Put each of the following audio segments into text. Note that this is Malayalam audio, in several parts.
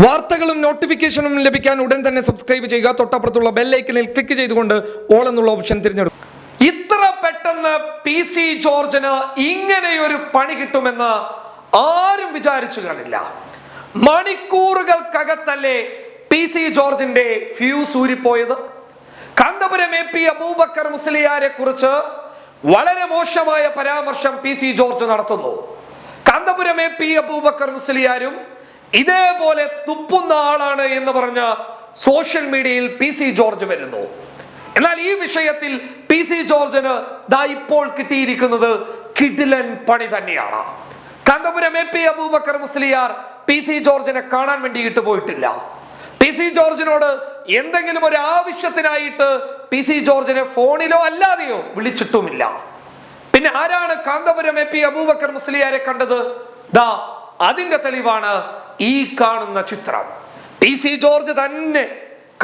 വാർത്തകളും നോട്ടിഫിക്കേഷനും ലഭിക്കാൻ ഉടൻ തന്നെ സബ്സ്ക്രൈബ് ചെയ്യുക. തൊട്ടപ്പുറത്തുള്ള ബെല്ലൈക്കനിൽ ക്ലിക്ക് ചെയ്തുകൊണ്ട് ഓൾ എന്നുള്ള ഓപ്ഷൻ തിരഞ്ഞെടുക്കും ഇത്ര പെട്ടെന്ന് പി സി ജോർജിന് ഇങ്ങനെയൊരു പണി കിട്ടുമെന്ന് ആരും വിചാരിച്ചു കാണില്ല. മണിക്കൂറുകൾക്കകത്തല്ലേ പി സി ജോർജിന്റെ ഫ്യൂസ് ഊരിപ്പോയത്? കാന്തപുരം എ പി അബൂബക്കർ മുസ്ലിയാരെ കുറിച്ച് വളരെ മോശമായ പരാമർശം പി സി ജോർജ് നടത്തുന്നു. കാന്തപുരം എ പി അബൂബക്കർ മുസ്ലിയാരും ഇതേപോലെ തുപ്പുന്ന ആളാണ് എന്ന് പറഞ്ഞ സോഷ്യൽ മീഡിയയിൽ പി സി ജോർജ് വരുന്നു. എന്നാൽ ഈ വിഷയത്തിൽ പി സി ജോർജിന് ദാ ഇപ്പോൾ കിട്ടിയിരിക്കുന്നത് കിഡിലൻ പണി തന്നെയാണ്. Kanthapuram A P Aboobacker Musliyar P C ജോർജിനെ കാണാൻ വേണ്ടിയിട്ട് പോയിട്ടില്ല. പി സി ജോർജിനോട് എന്തെങ്കിലും ഒരു ആവശ്യത്തിനായിട്ട് പി സി ജോർജിനെ ഫോണിലോ അല്ലാതെയോ വിളിച്ചിട്ടുമില്ല. പിന്നെ ആരാണ് കാന്തപുരം എ പി അബൂബക്കർ മുസ്ലിയാരെ കണ്ടത്? ദാ അതിന്റെ തെളിവാണ് ഈ കാണുന്ന ചിത്രം. പി സി ജോർജ് തന്നെ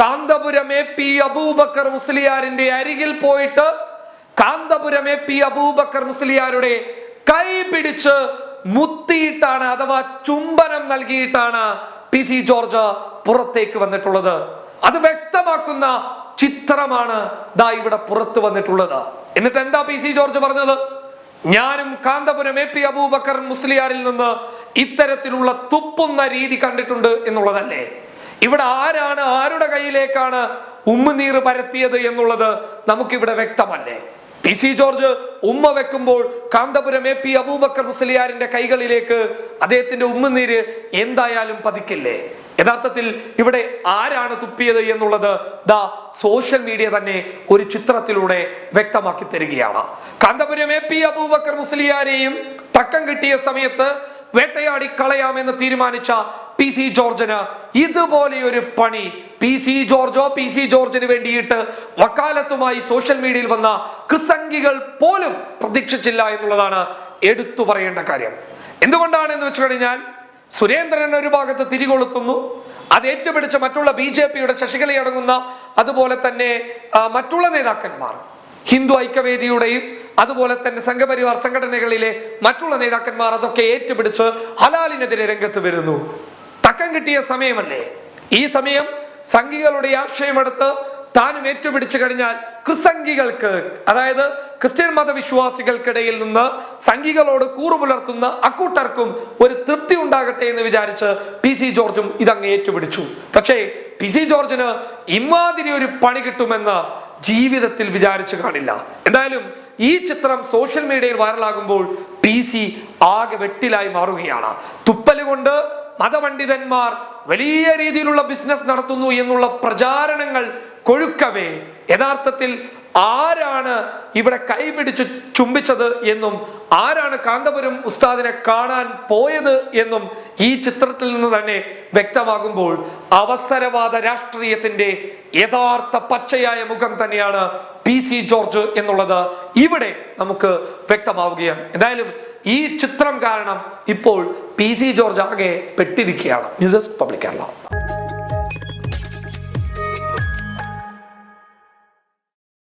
കാന്തപുരം എ പി അബൂബക്കർ മുസ്ലിയാരിന്റെ അരികിൽ പോയിട്ട് കാന്തപുരം എ പി അബൂബക്കർ മുസ്ലിയാരുടെ കൈ പിടിച്ച് മുത്തിയിട്ടാണ് അഥവാ ചുംബനം നൽകിയിട്ടാണ് പി സി ജോർജ് പുറത്തേക്ക് വന്നിട്ടുള്ളത്. അത് വ്യക്തമാക്കുന്ന ചിത്രമാണ് ദാ ഇവിടെ പുറത്തു വന്നിട്ടുള്ളത്. എന്നിട്ട് എന്താ പി സി ജോർജ് പറഞ്ഞത്? ഞാനും കാന്തപുരം എ പി അബൂബക്കർ മുസ്ലിയാരിൽ നിന്ന് ഇത്തരത്തിലുള്ള തുപ്പുന്ന രീതി കണ്ടിട്ടുണ്ട് എന്നുള്ളതല്ലേ? ഇവിടെ ആരാണ് ആരുടെ കയ്യിലേക്കാണ് ഉമ്മുനീർ പരത്തിയത് എന്നുള്ളത് നമുക്കിവിടെ വ്യക്തമല്ലേ? പി സി ജോർജ് ഉമ്മ വെക്കുമ്പോൾ കാന്തപുരം എ പി അബൂബക്കർ മുസ്ലിയാറിന്റെ കൈകളിലേക്ക് അദ്ദേഹത്തിന്റെ ഉമ്മുനീര് എന്തായാലും പതിക്കില്ലേ? യഥാർത്ഥത്തിൽ ഇവിടെ ആരാണ് തുപ്പിയത് എന്നുള്ളത് ദാ സോഷ്യൽ മീഡിയ തന്നെ ഒരു ചിത്രത്തിലൂടെ വ്യക്തമാക്കി തരികയാണ്. കാന്തപുരം എ പി അബൂബക്കർ മുസ്ലിയാരെയും തക്കം കിട്ടിയ സമയത്ത് വേട്ടയാടി കളയാമെന്ന് തീരുമാനിച്ച പി സി ജോർജിന് ഇതുപോലെ ഒരു പണി പി സി ജോർജോ പി സി ജോർജിന് വേണ്ടിയിട്ട് വക്കാലത്തുമായി സോഷ്യൽ മീഡിയയിൽ വന്ന ക്രിസംഗികൾ പോലും പ്രതീക്ഷിച്ചില്ല എന്നുള്ളതാണ് എടുത്തു പറയേണ്ട കാര്യം. എന്തുകൊണ്ടാണ് എന്ന് വെച്ച് കഴിഞ്ഞാൽ സുരേന്ദ്രൻ ഒരു ഭാഗത്ത് തിരികൊളുത്തുന്നു അത് ഏറ്റുപിടിച്ച മറ്റുള്ള ബി ജെ പിയുടെ ശശികലയടങ്ങുന്ന അതുപോലെ തന്നെ മറ്റുള്ള നേതാക്കന്മാർ. ഹിന്ദു ഐക്യവേദിയുടെയും അതുപോലെ തന്നെ സംഘപരിവാർ സംഘടനകളിലെ മറ്റുള്ള നേതാക്കന്മാർ അതൊക്കെ ഏറ്റുപിടിച്ച് ഹലാലിനെതിരെ രംഗത്ത് വരുന്നു. തക്കം കിട്ടിയ സമയമല്ലേ? ഈ സമയം സംഘികളുടെ ആശയമെടുത്ത് താനും ഏറ്റുപിടിച്ചു കഴിഞ്ഞാൽ ക്രിസംഘികൾക്ക് അതായത് ക്രിസ്ത്യൻ മതവിശ്വാസികൾക്കിടയിൽ നിന്ന് സംഘികളോട് കൂറുപുലർത്തുന്ന അക്കൂട്ടർക്കും ഒരു തൃപ്തി ഉണ്ടാകട്ടെ എന്ന് വിചാരിച്ച് പി സി ജോർജും ഇതങ്ങ് ഏറ്റുപിടിച്ചു. പക്ഷേ പി സി ജോർജിന് ഇമാതിരി ഒരു പണി കിട്ടുമെന്ന് ജീവിതത്തിൽ വിചാരിച്ചു കാണില്ല. എന്തായാലും ഈ ചിത്രം സോഷ്യൽ മീഡിയയിൽ വൈറലാകുമ്പോൾ പി സി ആകെ വെട്ടിലായി മാറുകയാണ്. തുപ്പലുകൊണ്ട് മതപണ്ഡിതന്മാർ വലിയ രീതിയിലുള്ള ബിസിനസ് നടത്തുന്നു എന്നുള്ള പ്രചാരണങ്ങൾ കൊഴുക്കവേ. യഥാർത്ഥത്തിൽ ആരാണ് ഇവിടെ കൈപിടിച്ച് ചുംബിച്ചത് എന്നും ആരാണ് കാന്തപുരം ഉസ്താദിനെ കാണാൻ പോയത് എന്നും ഈ ചിത്രത്തിൽ നിന്ന് തന്നെ വ്യക്തമാകുമ്പോൾ അവസരവാദ രാഷ്ട്രീയത്തിന്റെ യഥാർത്ഥ പച്ചയായ മുഖം തന്നെയാണ് പി സി ജോർജ് എന്നുള്ളത്. ഇവിടെ നമുക്ക് വ്യക്തമാവുകയാണ്. എന്തായാലും ഈ ചിത്രം കാരണം ഇപ്പോൾ പി സി ജോർജ് ആകെ പെട്ടിരിക്കുകയാണ്. News public Kerala.